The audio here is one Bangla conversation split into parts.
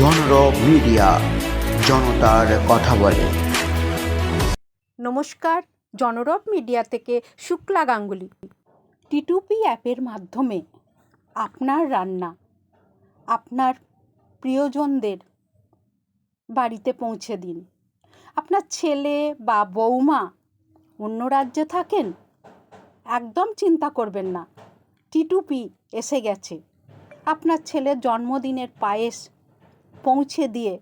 জনরব মিডিয়া, জনতার কথা বলে। নমস্কার জনরব মিডিয়া থেকে শুক্লা গাঙ্গুলি। টিটুপি অ্যাপের মাধ্যমে আপনার রান্না, আপনার প্রিয়জনদের বাড়িতে পৌঁছে দিন। আপনার ছেলে বা বৌমা অন্য রাজ্যে থাকেন, একদম চিন্তা করবেন না। টিটুপি এসে গেছে। আপনার ছেলের জন্মদিনের পায়েস পৌঁছে দিয়ে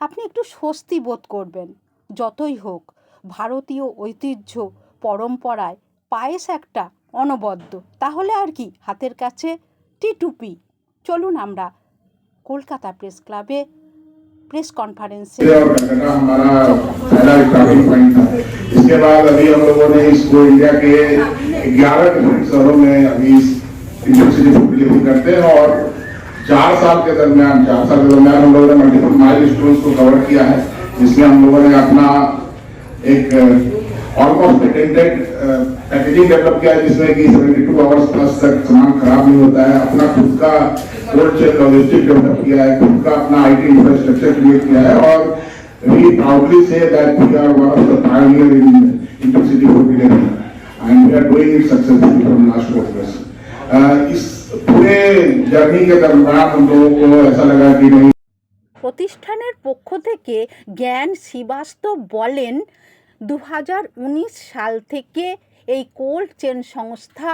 আপনি একটু স্বস্তি বোধ করবেন যতই হোক ভারতীয় ঐতিহ্য পরম্পরায় পায়েস একটা অনবদ্য তাহলে আর কি হাতের কাছে টিটুপি চলুন আমরা কলকাতা প্রেস ক্লাবে প্রেস কনফারেন্সে और कलकत्ता हमारा पहला स्टार्टिंग पॉइंट था इसके बाद अभी हम लोगों ने इसको इंडिया के 11 डिफरेंट शहरों में अभी यूनिवर्सिटी फूड डिलीवरी करते हैं और चार साल के दरमियान चार साल के दरमियान हम लोगों ने मल्टीपल माइल स्टोन को कवर किया है जिसमें हम लोगों ने अपना एक ऑलमोस्ट पेटेंटेड पैकेजिंग डेवलप किया है जिसमें कि 72 आवर्स प्लस तक सामान खराब नहीं होता है अपना खुद का कोल्ड चेन लॉजिस्टिक डेवलप किया है खुद का अपना आईटी इंफ्रास्ट्रक्चर क्रिएट किया है और we proudly say that we are one of the pioneer in intercity food delivery and we are doing it successfully from last four years. Uh, প্রতিষ্ঠানের পক্ষ থেকে জ্ঞান শ্রীবাস্তব বলেন দু হাজার উনিশ সাল থেকে এই কোল্ড চেন সংস্থা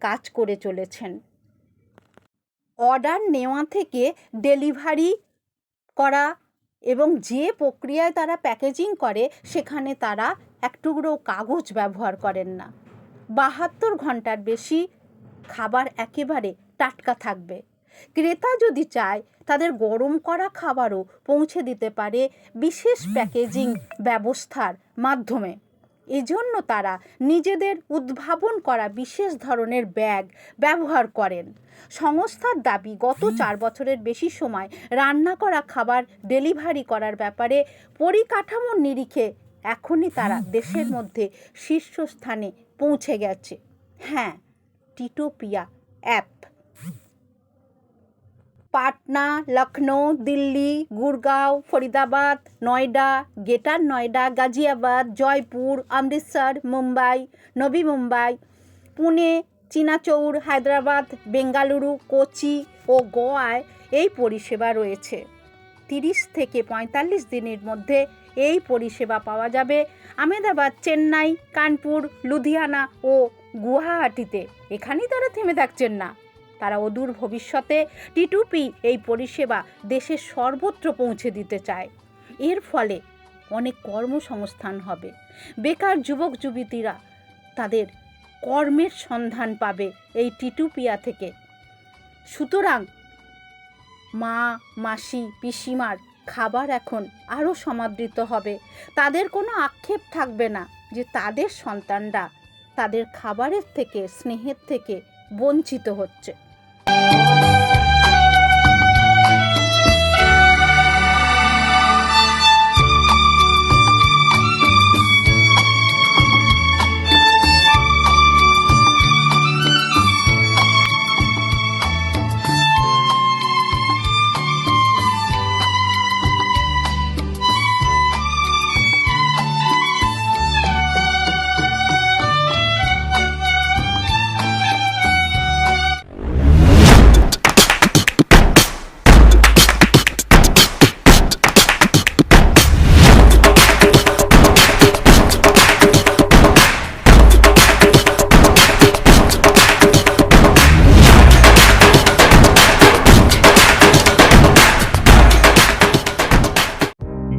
কাজ করে চলেছেন। অর্ডার নেওয়া থেকে ডেলিভারি করা এবং যে প্রক্রিয়ায় তারা প্যাকেজিং করে, সেখানে তারা এক টুকরো কাগজ ব্যবহার করেন না। বাহাত্তর ঘণ্টার বেশি খাবার একেবারে টাটকা থাকবে। ক্রেতা যদি চায়, তাদের গরম করা খাবারও পৌঁছে দিতে পারে বিশেষ প্যাকেজিং ব্যবস্থার মাধ্যমে। এজন্য তারা নিজেদের উদ্ভাবন করা বিশেষ ধরনের ব্যাগ ব্যবহার করেন। সংস্থার দাবি, গত চার বছরের বেশি সময় রান্না করা খাবার ডেলিভারি করার ব্যাপারে পরিকাঠামোর নিরিখে এখনই তারা দেশের মধ্যে শীর্ষস্থানে পৌঁছে গেছে। হ্যাঁ টিটোপিয়া অ্যাপ। পাটনা লখনৌ দিল্লি, গুরগাঁও, ফরিদাবাদ, নয়ডা, গ্রেটার নয়ডা, গাজিয়াবাদ, জয়পুর, অমৃতসর, মুম্বাই, নবী মুম্বাই, পুনে চীনাচৌর হায়দ্রাবাদ, বেঙ্গালুরু, কোচি ও গোয়ায় এই পরিষেবা রয়েছে। তিরিশ থেকে পঁয়তাল্লিশ দিনের মধ্যে এই পরিষেবা পাওয়া যাবে। আমেদাবাদ চেন্নাই, কানপুর, লুধিয়ানা ও গুয়াহাটিতে। এখানেই তারা থেমে থাকছেন না। তারা অদূর ভবিষ্যতে টিটুপি এই পরিষেবা দেশের সর্বত্র পৌঁছে দিতে চায়। এর ফলে অনেক কর্মসংস্থান হবে। বেকার যুবক যুবতীরা তাদের কর্মের সন্ধান পাবে এই টিটুপিয়া থেকে। সুতরাং মা, মাসি, পিসিমার খাবার এখন আরও সমাদৃত হবে। তাদের কোনো আক্ষেপ থাকবে না যে তাদের সন্তানরা তাদের খাবারের থেকে স্নেহের থেকে বঞ্চিত হচ্ছে।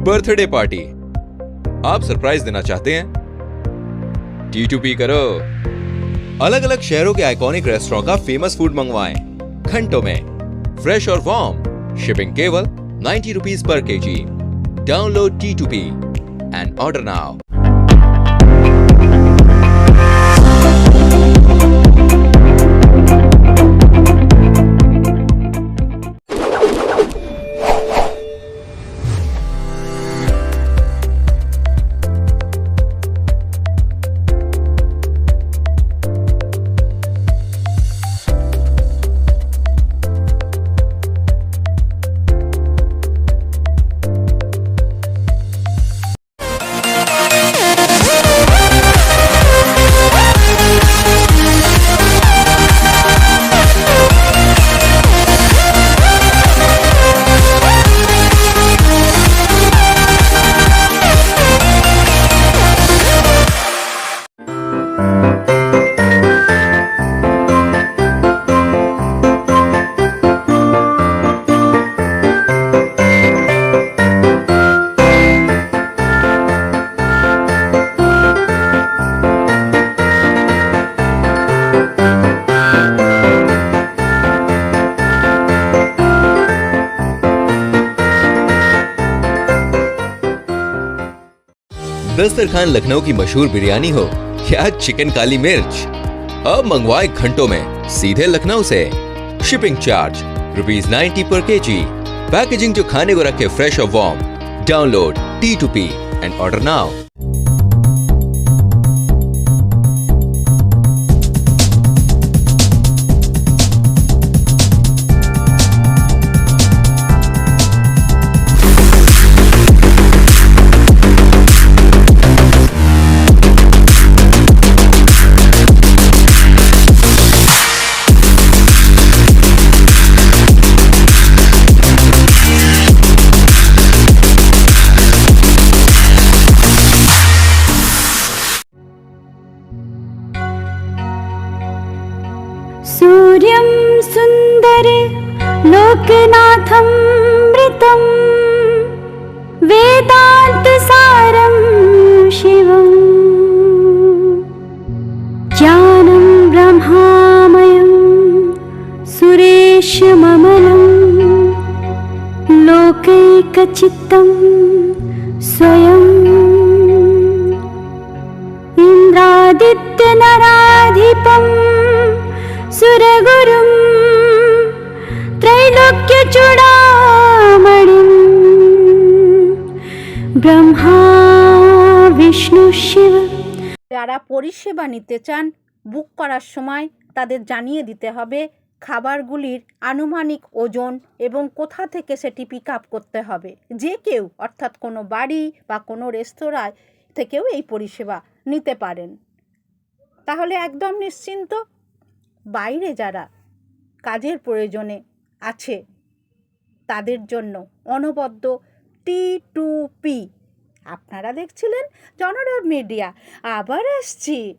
Birthday party. आप सरप्राइज़ देना चाहते हैं? टी टू पी करो। अलग अलग शहरों के आइकॉनिक रेस्टोरेंट का फ़ेमस फ़ूड मंगवाएँ। घंटों में। फ्रेश और वार्म शिपिंग केवल नाइन्टी रुपीज़ पर KG download T two P and order now Dastarkhwan Lucknow की मशहूर बिरयानी हो या चिकन काली मिर्च। अब मंगवाए घंटों में सीधे लखनऊ से। शिपिंग चार्ज रुपीज़ 90 पर के जी पैकेजिंग जो खाने को रखे फ्रेश और warm download T two P and order now सूर्यं सुन्दरे लोकनाथं मृतं। वेदान्तसारं शिवम् ज्ञानं ब्रह्मामयं सुरेशममलं। लोकैकचित्तं स्वयम् सुरगुरुं त्रैलोक्यचूडामणिं ब्रह्मा विष्णुः शिव যারা পরিষেবা নিতে চান বুক করার সময় তাদের জানিয়ে দিতে হবে খাবারগুলির আনুমানিক ওজন এবং কোথা থেকে সেটি পিক আপ করতে হবে যে কেউ অর্থাৎ কোনো বাড়ি বা কোনো রেস্তোরাঁয় থেকেও এই পরিষেবা নিতে পারেন তাহলে একদম নিশ্চিন্ত বাইরে যারা কাজের প্রয়োজনে আছে, তাদের জন্য অনবদ্য টি টু পি। আপনারা দেখছিলেন জনরব মিডিয়া। আবার আসছি।